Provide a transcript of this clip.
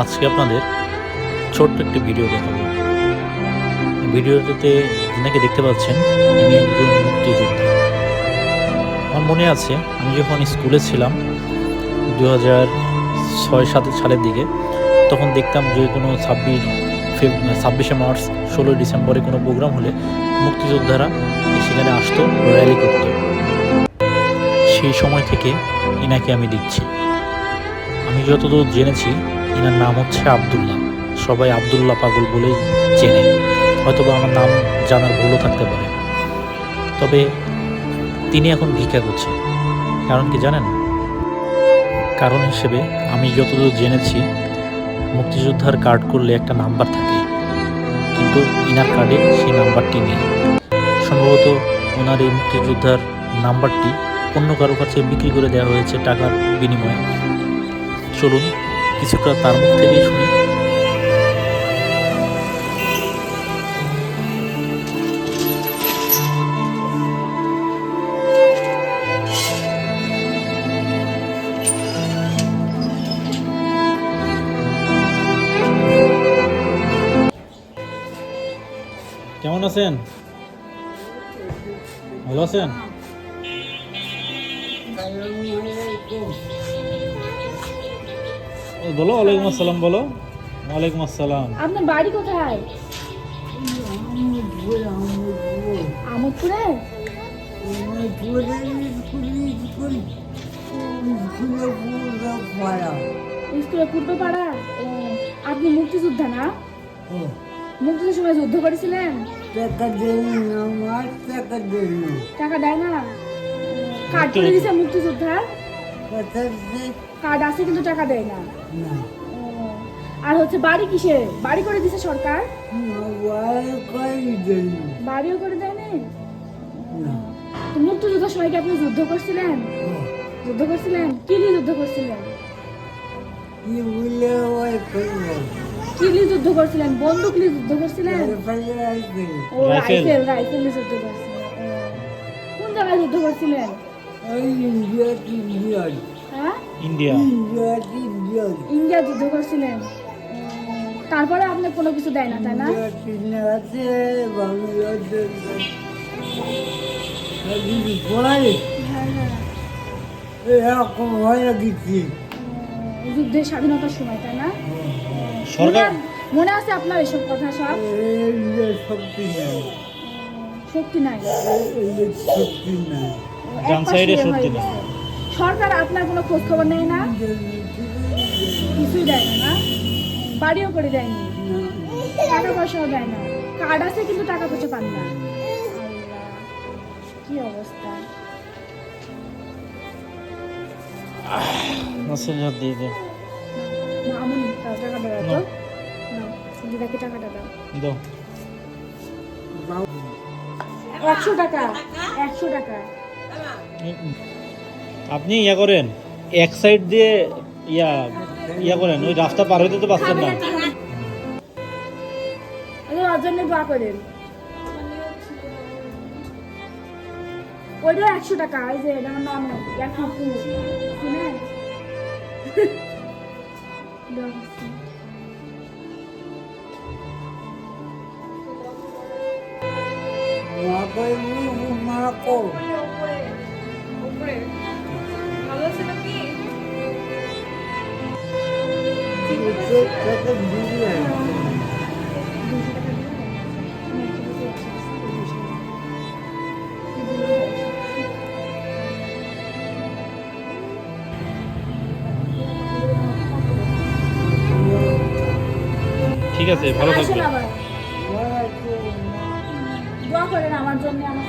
আজকে আপনাদের ছোট্ট একটি ভিডিও দেখাবো। ভিডিওটাতে যিনাকে দেখতে পাচ্ছেন, ইনি একজন মুক্তিযোদ্ধা। আমার মনে আছে, আমি যখন স্কুলে ছিলাম দু হাজার ছয় সাত সালের দিকে, তখন দেখতাম যে কোনো ছাব্বিশ ছাব্বিশে মার্চ, ষোলোই ডিসেম্বরে কোনো প্রোগ্রাম হলে মুক্তিযোদ্ধারা সেখানে আসতো, র্যালি করতো। সেই সময় থেকে ইনাকে আমি দেখছি। আমি যতদূর জেনেছি ইনার নাম হচ্ছে আবদুল্লাহ। সবাই আবদুল্লাহ পাগল বলেই চেনে। হয়তোবা আমার নাম জানার ভুলও থাকতে পারে। তবে তিনি এখন ভিক্ষা করছেন। কারণ কি জানেন? কারণ হিসেবে আমি যতদূর জেনেছি, মুক্তিযোদ্ধার কার্ড করলে একটা নাম্বার থাকে। কিন্তু ইনার কার্ডে সেই নাম্বারটি নেই। সম্ভবত ওনার এই মুক্তিযোদ্ধার নাম্বারটি অন্য কারও কাছে বিক্রি করে দেওয়া হয়েছে টাকার বিনিময়ে। চলুন কিছুটা তার মুখ থেকেই শুনি। কেমন আছেন? ভালো আছেন? বলো, ওয়ালাইকুম আসসালাম বলো। ওয়ালাইকুম আসসালাম। আপনার বাড়ি কোথায়? আমোদপুরে স্কুলে আপনি মুক্তিযোদ্ধা না? মুক্তিযুদ্ধের সময় যুদ্ধ করেছিলেন? টাকা দেয় না। কার্ড করে দিছে মুক্তিযোদ্ধার কার্ড আছে কিন্তু টাকা দেয় না। আর হচ্ছে বাড়ি কিসে? বাড়ি করে দিছে সরকার? বাড়িও করে দেয়নি? মুক্তিযুদ্ধের সময় কি আপনি যুদ্ধ করছিলেন? যুদ্ধ করছিলেন? কি নিয়ে যুদ্ধ করছিলেন? কি নিয়ে যুদ্ধ করছিলেন? বন্দুক নিয়ে যুদ্ধ করছিলেন? ও রাইফেল। রাইফেল নিয়ে যুদ্ধ করছিলেন। কোন জায়গায় যুদ্ধ করছিলেন? India India. যুদ্ধ করছিলেন। তারপরে আপনার কোনো কিছু দেয় না তাই না? হ্যাঁ হ্যাঁ। এরকম হয়ে যুদ্ধের স্বাধীনতার সময় তাই না? সরকার মনে- আছে আপনার এসব কথা সব? শক্তি নেই। শক্তি নাই। শক্তি নেই। ডান সাইডে হয়ে শক্তি সরকার আপনার কোনো খোঁজ খবর নেয় না? কিছুই দেয় না না? বাড়িও করে দেয়নি। টাকা পয়সাও দেয় না। কার্ড আছে কিন্তু টাকা পয়সা পান না। কি অবস্থা? নাসির হাত দিয়ে দে। মামুনি টাকা তো না। না দিদাকে টাকাটা দাও। দাও। একশো টাকা একশো টাকা। আপনি ইয়া করেন এক সাইড দিয়ে ইয়া ইয়া করেন ওই রাস্তা পার হইতে তো পারছেন না। দোয়া করেন। ওইটা একশো টাকা এই যে এটা আমার দিয়ে দুশো টাকা দিলে ঠিক আছে ভালো থাকবেন দোয়া করেন আমার জন্য আমার